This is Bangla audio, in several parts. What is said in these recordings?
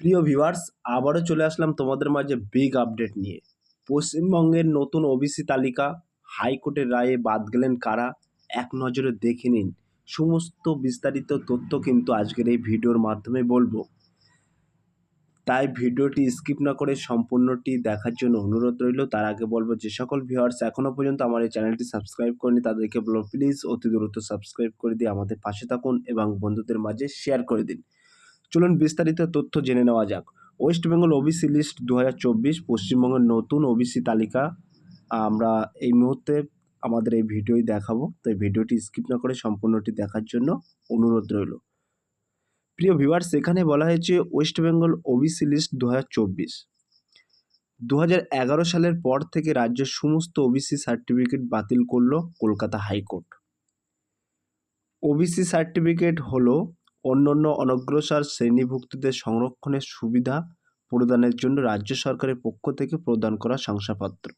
প্রিয় ভিউয়ার্স, আবারও চলে আসলাম তোমাদের মাঝে বিগ আপডেট নিয়ে। পশ্চিমবঙ্গের নতুন ওবিসি তালিকা, হাইকোর্টের রায়ে বাদ গেলেন কারা? এক নজরে দেখে নিন। সমস্ত বিস্তারিত তথ্য কিন্তু আজকের এই ভিডিওর মাধ্যমে বলব। তাই ভিডিওটি স্কিপ না করে সম্পূর্ণটি দেখার জন্য অনুরোধ রইল। তার আগে বলব, যে সকল ভিউয়ার্স এখনও পর্যন্ত আমার এই চ্যানেলটি সাবস্ক্রাইব করেনি তাদেরকে বলব প্লিজ অতি দ্রুত সাবস্ক্রাইব করে দিয়ে আমাদের পাশে থাকুন এবং বন্ধুদের মাঝে শেয়ার করে দিন। চলুন বিস্তারিত তথ্য জেনে নেওয়া যাক। ওয়েস্ট বেঙ্গল ওবিসি লিস্ট দু হাজার চব্বিশ, পশ্চিমবঙ্গের নতুন ওবিসি তালিকা। আমরা এই মুহূর্তে আমাদের এই ভিডিওই দেখাবো তো এই ভিডিওটি স্কিপ না করে সম্পূর্ণটি দেখার জন্য অনুরোধ রইল। প্রিয় ভিউয়ার্স, এখানে বলা হয়েছে ওয়েস্ট বেঙ্গল ওবিসি লিস্ট দু হাজার সালের পর থেকে রাজ্যের সমস্ত ওবিসি সার্টিফিকেট বাতিল করল কলকাতা হাইকোর্ট। ওবিসি সার্টিফিকেট হলো অন্যান্য অনগ্রসর শ্রেণীভুক্তদের সংরক্ষণের সুবিধা প্রদানের জন্য রাজ্য সরকারের পক্ষ থেকে প্রদান করা শংসাপত্র।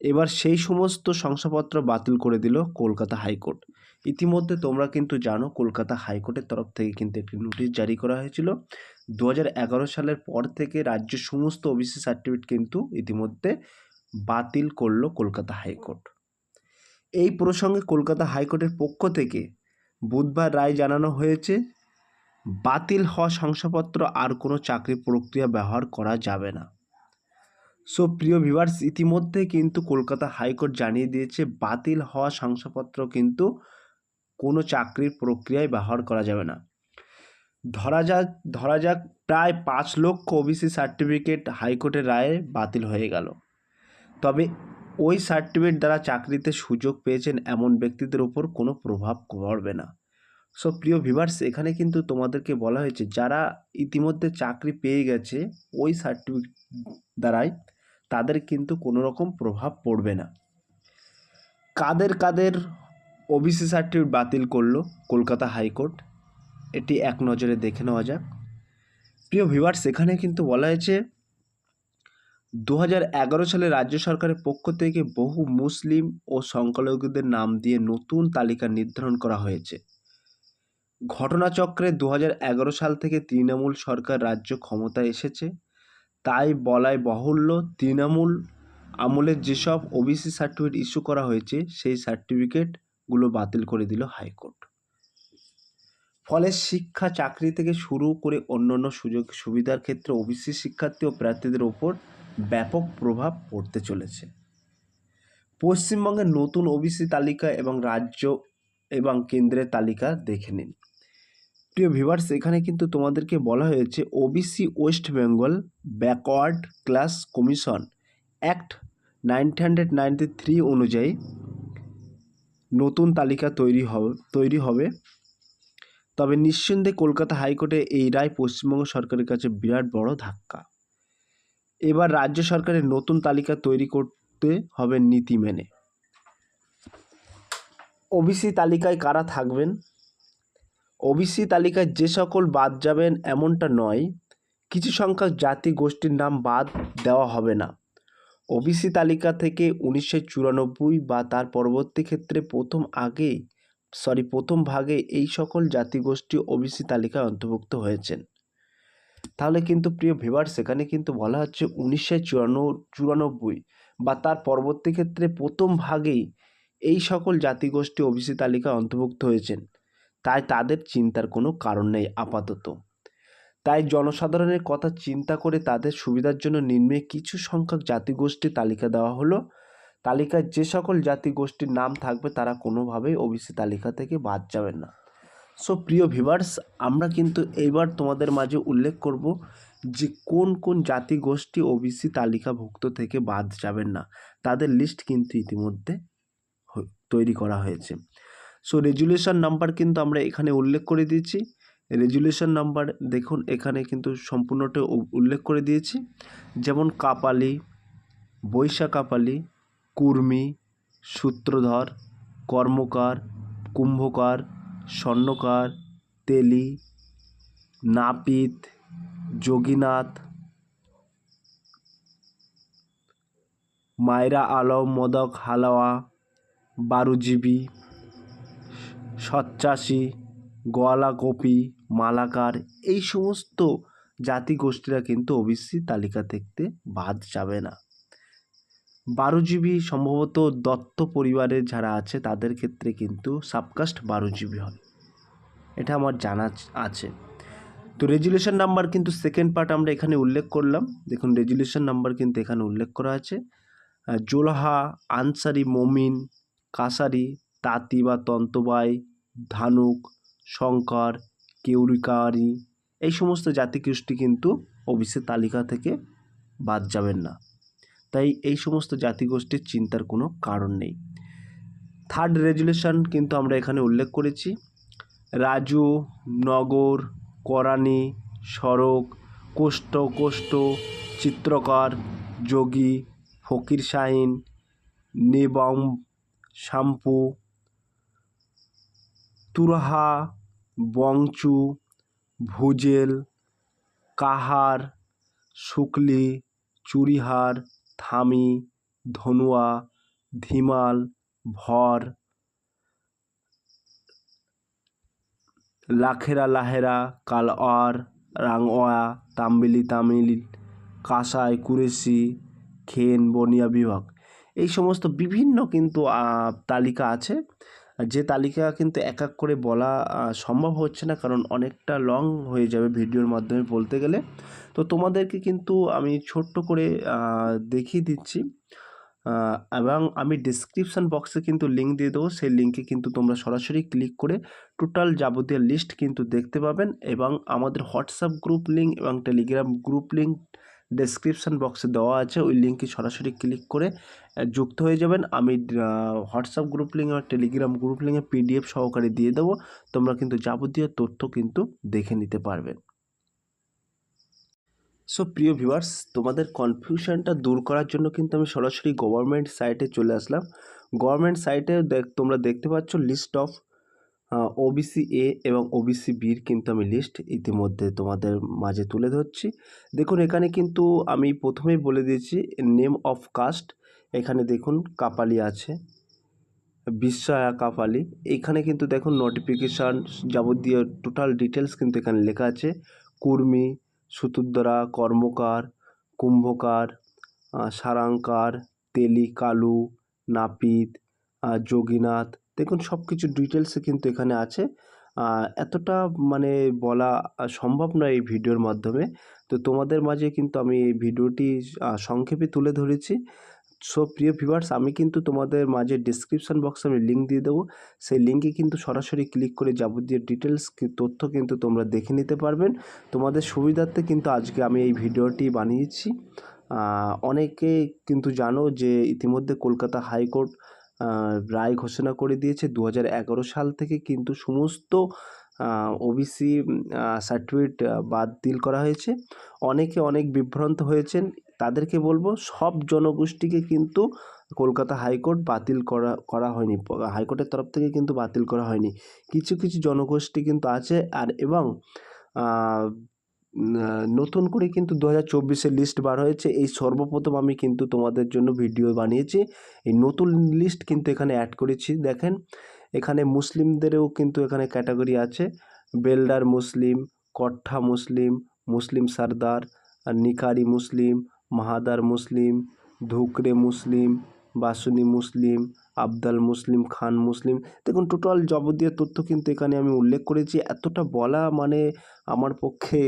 এবার সেই সমস্ত শংসাপত্র বাতিল করে দিল কলকাতা হাইকোর্ট। ইতিমধ্যে তোমরা কিন্তু জানো কলকাতা হাইকোর্টের তরফ থেকে কিন্তু একটি নোটিশ জারি করা হয়েছিল। দু হাজার এগারো সালের পর থেকে রাজ্য সমস্ত ওবিসি সার্টিফিকেট কিন্তু ইতিমধ্যে বাতিল করল কলকাতা হাইকোর্ট। এই প্রসঙ্গে কলকাতা হাইকোর্টের পক্ষ থেকে বুধবার রায় জানানো হয়েছে, বাতিল হওয়া শংসাপত্র আর কোনো চাকরি প্রক্রিয়া ব্যবহার করা যাবে না। সো, প্রিয় ভিভার্স ইতিমধ্যে কিন্তু কলকাতা হাইকোর্ট জানিয়ে দিয়েছে, বাতিল হওয়া শংসাপত্র কিন্তু কোনো চাকরির প্রক্রিয়ায় ব্যবহার করা যাবে না। ধরা যাক ধরা যাক, প্রায় পাঁচ লক্ষ ওবিসি সার্টিফিকেট হাইকোর্টের রায়ে বাতিল হয়ে গেল। তবে ওই সার্টিফিকেট দ্বারা চাকরিতে সুযোগ পেয়েছেন এমন ব্যক্তিদের উপর কোনো প্রভাব পড়বে না। সো প্রিয় ভিভার্স এখানে কিন্তু তোমাদেরকে বলা হয়েছে, যারা ইতিমধ্যে চাকরি পেয়ে গেছে, ওই সার্টিফিকেট দ্বারাই তাদের কিন্তু কোনো রকম প্রভাব পড়বে না। কাদের কাদের ওবিসি সার্টিফিকেট বাতিল করল কলকাতা হাইকোর্ট, এটি এক নজরে দেখে নেওয়া যাক। প্রিয় ভিভার্স এখানে কিন্তু বলা হয়েছে দু হাজার এগারো সালে রাজ্য সরকারের পক্ষ থেকে বহু মুসলিম ও সংখ্যালঘুদের নাম দিয়ে নতুন তালিকা নির্ধারণ করা হয়েছে। ঘটনাচক্রে দু হাজার এগারো সাল থেকে তৃণমূল সরকার রাজ্য ক্ষমতায় এসেছে। তাই বলাই বাহুল্য, তৃণমূল আমলের যেসব ওবিসি সার্টিফিকেট ইস্যু করা হয়েছে, সেই সার্টিফিকেটগুলো বাতিল করে দিল হাইকোর্ট। ফলে শিক্ষা, চাকরি থেকে শুরু করে অন্যান্য সুযোগ সুবিধার ক্ষেত্রে ওবিসি শিক্ষার্থী ও প্রার্থীদের ওপর ব্যাপক প্রভাব পড়তে চলেছে। পশ্চিমবঙ্গের নতুন ওবিসি তালিকা এবং রাজ্য এবং কেন্দ্রের তালিকা দেখে নিন। প্রিয় ভিভার্স এখানে কিন্তু তোমাদেরকে বলা হয়েছে OBC West Bengal backward class commission act nineteen hundred ninety three অনুযায়ী নতুন তালিকা তৈরি হবে তৈরি হবে। তবে নিঃসন্দেহে কলকাতা হাইকোর্টে এই রায় পশ্চিমবঙ্গ সরকারের কাছে বিরাট বড় ধাক্কা। এবার রাজ্য সরকারের নতুন তালিকা তৈরি করতে হবে নীতি মেনে। ওবিসি তালিকায় কারা থাকবেন? ওবিসি তালিকায় যে সকল বাদ যাবেন এমনটা নয়, কিছু সংখ্যক জাতি গোষ্ঠীর নাম বাদ দেওয়া হবে না। ওবিসি তালিকা থেকে উনিশশো চুরানব্বই বা তার পরবর্তী ক্ষেত্রে প্রথম আগে সরি প্রথম ভাগে এই সকল জাতিগোষ্ঠী ওবিসি তালিকায় অন্তর্ভুক্ত হয়েছেন। তাহলে কিন্তু প্রিয় ভিভার সেখানে কিন্তু বলা হচ্ছে উনিশশো চুরানো চুরানব্বই বা তার পরবর্তী ক্ষেত্রে প্রথম ভাগেই এই সকল জাতিগোষ্ঠী ওবিসি তালিকায় অন্তর্ভুক্ত হয়েছেন। তাই তাদের চিন্তার কোনো কারণ নেই আপাতত। তাই জনসাধারণের কথা চিন্তা করে তাদের সুবিধার জন্য নিম্নে কিছু সংখ্যক জাতিগোষ্ঠী তালিকা দেওয়া হলো। তালিকায় যে সকল জাতিগোষ্ঠীর নাম থাকবে তারা কোনোভাবেই ওবিসি তালিকা থেকে বাদ যাবেন না। সো প্রিয় ভিভার্স আমরা কিন্তু এইবার তোমাদের মাঝে উল্লেখ করব যে কোন কোন জাতিগোষ্ঠী ওবিসি তালিকাভুক্ত থেকে বাদ যাবেন না। তাদের লিস্ট কিন্তু ইতিমধ্যে তৈরি করা হয়েছে। সো রেজুলেশন নাম্বার কিন্তু আমরা এখানে উল্লেখ করে দিয়েছি। রেজুলেশন নাম্বার দেখুন, এখানে কিন্তু সম্পূর্ণটা উল্লেখ করে দিয়েছি। যেমন কাপালি বৈশা কাপালি কুর্মি, সূত্রধর, কর্মকার, কুম্ভকার স্বর্ণকার, তেলি, নাপিত, যোগীনাথ, মায়রা আলম, মদক, হালাওয়া, বারুজীবী, সচ্চাসী, গোয়ালাকপি, মালাকার এই সমস্ত জাতিগোষ্ঠীরা কিন্তু ওবিসি তালিকা থেকে বাদ যাবে না। বারো জিবি সম্ভবত দত্ত পরিবারের যারা আছে, তাদের ক্ষেত্রে কিন্তু সাবকাস্ট বারো জিবি হয়। এটা আমার জানা আছে। তো রেজুলেশন নাম্বার কিন্তু সেকেন্ড পার্ট আমরা এখানে উল্লেখ করলাম। দেখুন, রেজুলেশন নাম্বার কিন্তু এখানে উল্লেখ করা আছে। জোলাহা, আনসারি, মমিন, কাসারি, তাঁতি বা তন্তবাই, ধানুক, শঙ্কর, কেউরিকারি, এই সমস্ত জাতিগোষ্ঠী কিন্তু ওবিসি তালিকা থেকে বাদ যাবেন না। তাই এই সমস্ত জাতিগোষ্ঠীর চিন্তার কোনো কারণ নেই। থার্ড রেজুলেশন কিন্তু আমরা এখানে উল্লেখ করেছি। রাজু, নগর, করানি, সড়ক, কোষ্ঠ কোষ্ঠ, চিত্রকর, যোগী, ফকির শাহিন নিবম শাম্পু তুরহা, বংচু, ভুজেল, কাহার, শুক্লি, চুরিহার থামি, ধনুয়া, ধিমাল, ভর, লাখেরা লাহেরা কালওয়ার রাংওয়া তাম্বিলি তামিল, কাসাই, কুরেশি, খেন, বনিয়া বিভাগ। এই সমস্ত বিভিন্ন কিন্তু তালিকা আছে। যে তালিকা কিন্তু এক এক করে বলা সম্ভব হচ্ছে না, কারণ অনেকটা লং হয়ে যাবে ভিডিওর মাধ্যমে বলতে গেলে। তো তোমাদেরকে কিন্তু আমি ছোট্ট করে দেখিয়ে দিচ্ছি। এবং আমি ডিসক্রিপশান বক্সে কিন্তু লিঙ্ক দিয়ে দেবো। সেই লিঙ্কে কিন্তু তোমরা সরাসরি ক্লিক করে টোটাল যাবতীয় লিস্ট কিন্তু দেখতে পাবেন এবং আমাদের হোয়াটসঅ্যাপ গ্রুপ লিঙ্ক এবং টেলিগ্রাম গ্রুপ লিঙ্ক ডেসক্রিপশান বক্সে দেওয়া আছে। ওই লিঙ্কে সরাসরি ক্লিক করে যুক্ত হয়ে যাবেন। আমি হোয়াটসঅ্যাপ গ্রুপ লিঙ্ক আর টেলিগ্রাম গ্রুপ লিঙ্কে পিডিএফ সহকারে দিয়ে দেবো। তোমরা কিন্তু যাবতীয় তথ্য কিন্তু দেখে নিতে পারবেন। সো প্রিয় ভিউয়ার্স তোমাদের কনফিউশনটা দূর করার জন্য কিন্তু আমি সরাসরি গভর্নমেন্ট সাইটে চলে আসলাম। গভর্নমেন্ট সাইটে দেখ, তোমরা দেখতে পাচ্ছ লিস্ট অফ ওবিসি এ এবং ওবিসি বির কিন্তু আমি লিস্ট ইতিমধ্যে তোমাদের মাঝে তুলে ধরছি। দেখুন, এখানে কিন্তু আমি প্রথমেই বলে দিয়েছি নেম অফ কাস্ট এখানে দেখুন কাপালি আছে, বিস্ময়া কাপালি। এইখানে কিন্তু দেখুন নোটিফিকেশান যাবতীয় টোটাল ডিটেলস কিন্তু এখানে লেখা আছে। কুর্মী, সুতুদ্দরা, কর্মকার, কুম্ভকার সারাঙ্কার তেলি, কালু, নাপিত যোগীনাথ দেখুন সব কিছু ডিটেলসে কিন্তু এখানে আছে। এতটা মানে বলা সম্ভব নয় এই ভিডিওর মাধ্যমে। তো তোমাদের মাঝে কিন্তু আমি এই ভিডিওটি সংক্ষেপে তুলে ধরেছি। সো প্রিয় ভিউয়ার্স আমি কিন্তু তোমাদের মাঝে ডিসক্রিপশন বক্সে আমি লিঙ্ক দিয়ে দেবো। সেই লিঙ্কে কিন্তু সরাসরি ক্লিক করে যাবতীয় ডিটেলস তথ্য কিন্তু তোমরা দেখে নিতে পারবেন। তোমাদের সুবিধার্থে কিন্তু আজকে আমি এই ভিডিওটি বানিয়েছি। অনেকে কিন্তু জানো যে ইতিমধ্যে কলকাতা হাইকোর্ট রায় ঘোষণা করে দিয়েছে দু হাজার এগারো সাল থেকে কিন্তু সমস্ত ওবিসি সার্টিফিকেট বাতিল করা হয়েছে। অনেকে অনেক বিভ্রান্ত হয়েছেন। তাদেরকে বলব, সব জনগোষ্ঠীকে কিন্তু কলকাতা হাইকোর্ট বাতিল করা করা হয়নি। হাইকোর্টের তরফ থেকে কিন্তু বাতিল করা হয়নি। কিছু কিছু জনগোষ্ঠী কিন্তু আছে। আর এবং নতুন করে কিন্তু দু হাজার চব্বিশের লিস্ট বার হয়েছে। এই সর্বপ্রথম আমি কিন্তু তোমাদের জন্য ভিডিও বানিয়েছি। এই নতুন লিস্ট কিন্তু এখানে অ্যাড করেছি, দেখেন। এখানে মুসলিমদেরও কিন্তু এখানে ক্যাটাগরি আছে। বেলডার মুসলিম কট্ঠা মুসলিম মুসলিম সর্দার নিকারি মুসলিম মাহাদার মুসলিম ধুকরে মুসলিম বাসুনি মুসলিম আবদাল মুসলিম, খান মুসলিম। দেখুন টোটাল যাবতীয় তথ্য কিন্তু এখানে আমি উল্লেখ করেছি। এতটা বলা মানে আমার পক্ষে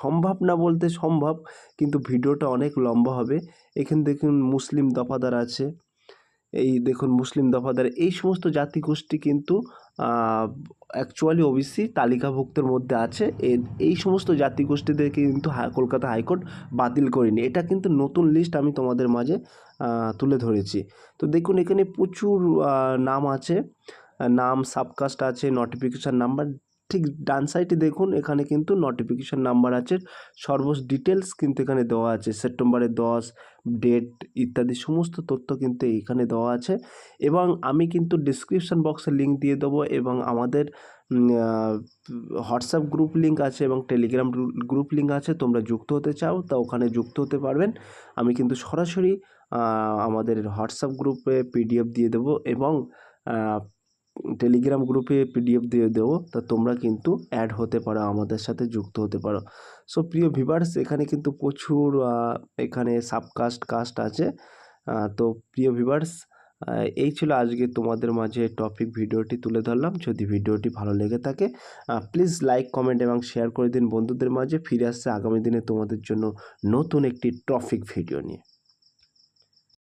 সম্ভব না বলতে সম্ভব, কিন্তু ভিডিওটা অনেক লম্বা হবে। এখানে দেখুন, মুসলিম দফাদার আছে। এই দেখুন মুসলিম দফাদার, এই সমস্ত জাতিগোষ্ঠী কিন্তু অ্যাকচুয়ালি ওবিসি তালিকাভুক্তের মধ্যে আছে। এই সমস্ত জাতিগোষ্ঠীদের কিন্তু কলকাতা হাইকোর্ট বাতিল করেনি। এটা কিন্তু নতুন লিস্ট আমি তোমাদের মাঝে তুলে ধরেছি। তো দেখুন এখানে প্রচুর নাম আছে। নাম সাবকাস্ট আছে নোটিফিকেশান নাম্বার ঠিক ডান সাইডে দেখুন, এখানে কিন্তু নোটিফিকেশান নাম্বার আছে। সর্ব ডিটেলস কিন্তু এখানে দেওয়া আছে। সেপ্টেম্বরের দশ ডেট ইত্যাদি সমস্ত তথ্য কিন্তু এখানে দেওয়া আছে। এবং আমি কিন্তু ডিসক্রিপশন বক্সে লিঙ্ক দিয়ে দেবো এবং আমাদের হোয়াটসঅ্যাপ গ্রুপ লিঙ্ক আছে এবং টেলিগ্রাম গ্রুপ লিঙ্ক আছে। তোমরা যুক্ত হতে চাও, তা ওখানে যুক্ত হতে পারবেন। আমি কিন্তু সরাসরি আমাদের হোয়াটসঅ্যাপ গ্রুপে পিডিএফ দিয়ে দেবো এবং টেলিগ্রাম গ্রুপে পিডিএফ দিয়ে দেবো, তা তোমরা কিন্তু অ্যাড হতে পারো, আমাদের সাথে যুক্ত হতে পারো। সো প্রিয় ভিভার্স এখানে কিন্তু প্রচুর এখানে সাবকাস্ট কাস্ট আছে। তো প্রিয় ভিভার্স এই ছিল আজকে তোমাদের মাঝে টপিক ভিডিওটি তুলে ধরলাম। যদি ভিডিওটি ভালো লেগে থাকে প্লিজ লাইক কমেন্ট এবং শেয়ার করে দিন বন্ধুদের মাঝে। ফিরে আসছে আগামী দিনে তোমাদের জন্য নতুন একটি টপিক ভিডিও নিয়ে।